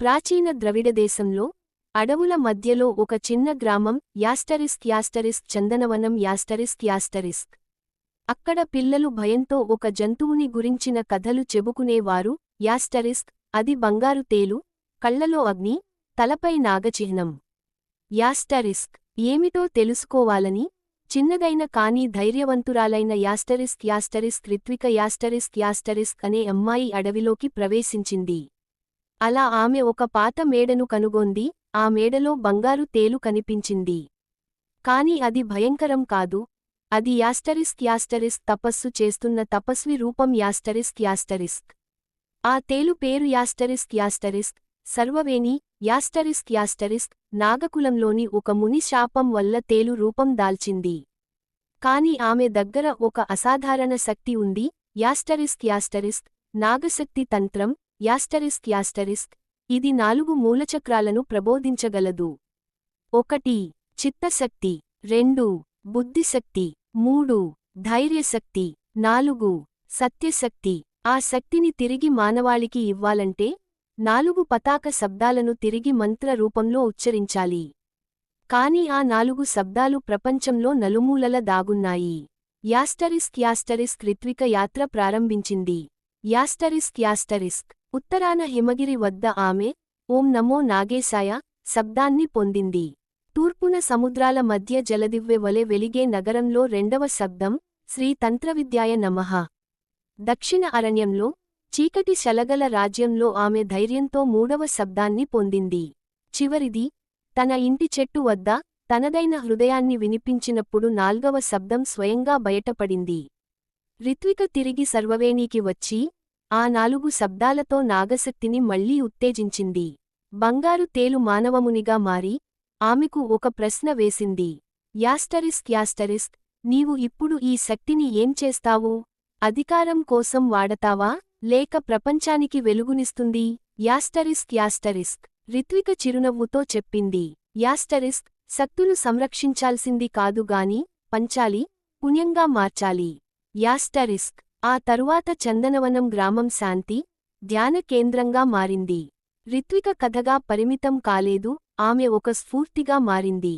ప్రాచీన ద్రవిడదేశంలో అడవుల మధ్యలో ఒక చిన్న గ్రామం asterisk asterisk Chandanavanam asterisk asterisk. అక్కడ పిల్లలు భయంతో ఒక జంతువుని గురించిన కథలు చెబుకునేవారు యాస్టరిస్క్ అది బంగారు తేలు కళ్ళలో అగ్ని తలపై నాగచిహ్నం. యాస్టరిస్క్ ఏమిటో తెలుసుకోవాలని చిన్నదైన కానీ ధైర్యవంతురాలైన asterisk asterisk Ritvika asterisk asterisk అనే అమ్మాయి అడవిలోకి ప్రవేశించింది. అలా ఆమె ఒక పాత మేడను కనుగొంది ఆ మేడలో బంగారు తేలు కనిపించింది. కాని అది భయంకరం కాదు అది యాస్టరిస్క్ యాస్టరిస్క్ తపస్సు చేస్తున్న తపస్వి రూపం యాస్టరిస్క్ యాస్టరిస్క్. ఆ తేలు పేరు asterisk asterisk Sarvaveni asterisk asterisk నాగకులంలోని ఒక ముని శాపం వల్ల తేలు రూపం దాల్చింది. కాని ఆమె దగ్గర ఒక అసాధారణ శక్తి ఉంది యాస్టరిస్క్ యాస్టరిస్క్ నాగశక్తి తంత్రం యాస్టరిస్క్ యాస్టరిస్క్ ఇది నాలుగు మూలచక్రాలను ప్రబోధించగలదు. ఒకటి చిత్తశక్తి. రెండు బుద్ధిశక్తి. మూడు ధైర్యశక్తి. నాలుగు సత్యశక్తి. ఆ శక్తిని తిరిగి మానవాళికి ఇవ్వాలంటే నాలుగు పతాక శబ్దాలను తిరిగి మంత్ర రూపంలో ఉచ్చరించాలి. కాని ఆ నాలుగు శబ్దాలు ప్రపంచంలో నలుమూలల దాగున్నాయి. యాస్టరిస్క్ యాస్టరిస్క్ రిత్విక యాత్ర ప్రారంభించింది. Asterisk asterisk. ఉత్తరాన హిమగిరి వద్ద ఆమె ఓం నమో నాగేశాయ శబ్దాన్ని పొందింది. తూర్పున సముద్రాల మధ్య జలదివ్వె వలె వెలిగే నగరంలో రెండవ శబ్దం శ్రీ తంత్రవిద్యాయ నమః. దక్షిణ అరణ్యంలో చీకటి శలగల రాజ్యంలో ఆమె ధైర్యంతో మూడవ శబ్దాన్ని పొందింది. చివరిది తన ఇంటి చెట్టు వద్ద తనదైన హృదయాన్ని వినిపించినప్పుడు నాల్గవ శబ్దం స్వయంగా బయటపడింది. రిత్విక తిరిగి సర్వవేణీకి వచ్చి ఆ నాలుగు శబ్దాలతో నాగశక్తిని మళ్ళీ ఉత్తేజించింది. బంగారు తేలు మానవమునిగా మారి ఆమెకు ఒక ప్రశ్న వేసింది. యాస్టరిస్క్ యాస్టరిస్క్ నీవు ఇప్పుడు ఈ శక్తిని ఏం చేస్తావు? అధికారం కోసం వాడతావా? లేక ప్రపంచానికి వెలుగునిస్తుంది? యాస్టరిస్క్ యాస్టరిస్క్ రిత్విక చిరునవ్వుతో చెప్పింది. యాస్టరిస్క్ శక్తులు సంరక్షించాల్సింది కాదుగాని పంచాలి పుణ్యంగా మార్చాలి. యాస్టరిస్క్. ఆ తరువాత చందనవనం గ్రామం శాంతి ధ్యాన కేంద్రంగా మారింది. రిత్విక కథగా పరిమితం కాలేదు ఆమె ఒక స్ఫూర్తిగా మారింది.